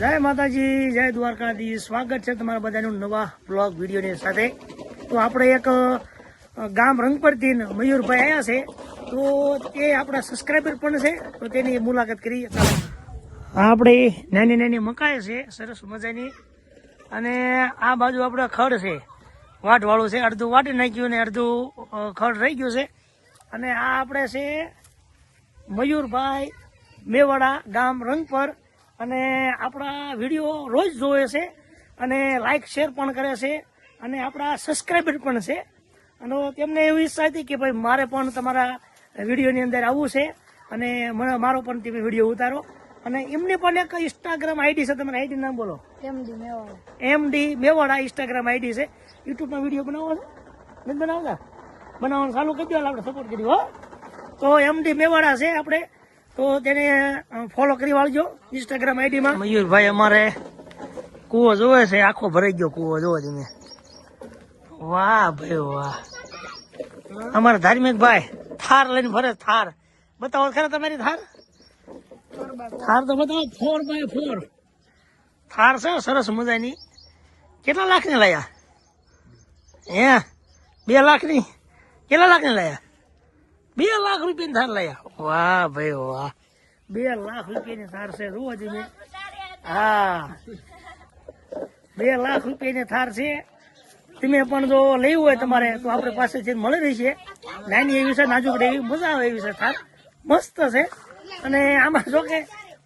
જય માતાજી, જય દ્વારકાધીશ. સ્વાગત છે તમારા બધાનું નવા બ્લોગ વિડીયોની સાથે. તો આપણે એક ગામ રંગપરથી મયુરભાઈ આવ્યા છે. તો તે આપણા સબસ્ક્રાઈબર પણ છે. તો તેની મુલાકાત કરી આપણે નાની નાની મકાઈ છે. સરસ મજાની. અને આ બાજુ આપણે ખડ છે. વાટવાળું છે. અડધું વાટી નાખ્યું ને અડધું ખડ રહી ગયું છે. અને આ આપણે છે મયુરભાઈ મેવાડા ગામ રંગપર. અને આપણા વીડિયો રોજ જોવે છે અને લાઇક શેર પણ કરે છે અને આપણા સબસ્ક્રાઈબર પણ છે. અને તેમને એવી ઈચ્છા હતી કે ભાઈ મારે પણ તમારા વિડીયોની અંદર આવવું છે અને મને મારો પણ તમે વીડિયો ઉતારો. અને એમની પણ એક ઇન્સ્ટાગ્રામ આઈડી છે. તમારે આઈડી નામ બોલો. MD Mewada. M D Mewada Instagram ID છે. યુટ્યુબમાં વીડિયો બનાવો છે? નથી બનાવતા? બનાવવાનું ચાલુ કરી દો આપણે સપોર્ટ કરી હો. તો એમ ડી મેવાડા છે આપણે. તો તેને ફોલો કરી વાળજો ઇન્સ્ટાગ્રામ આઈડીમાં મયુરભાઈ અમારે કૂવો જોવે છે, આખો ભરાઈ ગયો કૂવો, જોવો તમે. વાહ ભાઈ વાહ. અમારા ધાર્મિક ભાઈ, થાર લઈને ફરે થાર. બતાવો ખરા તમારી થાર? થાર તો બતાવો ફોર બાય ફોર થાર છે, સરસ મજાની. કેટલા લાખની લાયા? હે? બે લાખની? કેટલા લાખની લાયા? બે લાખ રૂપિયાની થાર લાયા વાહ ભાઈ વાહ. બે લાખ રૂપિયાની થાર છે રોજ મેં. હા. બે લાખ રૂપિયાની થાર છે. તમે પણ જો લેવું હોય તમારે તો આપણે છે મળી રહી છે નાની એવી છે નાજુક એવી મજા આવે એવી છે થાર મસ્ત છે. અને આમાં જો કે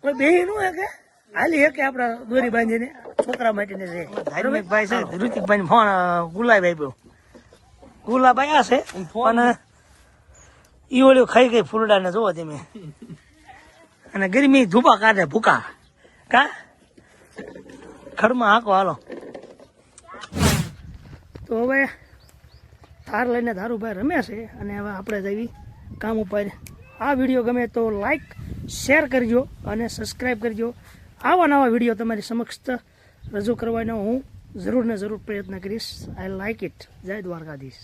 કોઈ બે નું હે કે? હાલી હે કે આપણે દોરી બાંધીને છોકરા માટેની છે. ધાર્મિકભાઈ છે ઋતિકભાઈ ફોન ગુલાબ આપ્યો. ગુલાબ આવ્યા છે અને ઈ ઓલું ખાઈ ગઈ ફૂલડા ને જોવો તમે. અને ગરમી ધૂપા કાઢે ભૂકા. કા? ખડમાં હાકો હાલો. તો હવે થાર લઈને ધારુભાઈ રમે છે અને હવે આપણે જવી કામ ઉપર. આ વીડિયો ગમે તો લાઈક શેર કરજો અને સબસ્ક્રાઈબ કરજો. આવા નવા વીડિયો તમારી સમક્ષ રજૂ કરવાનો હું જરૂર ને જરૂર પ્રયત્ન કરીશ. આઈ લાઈક ઇટ જય દ્વારકાધીશ.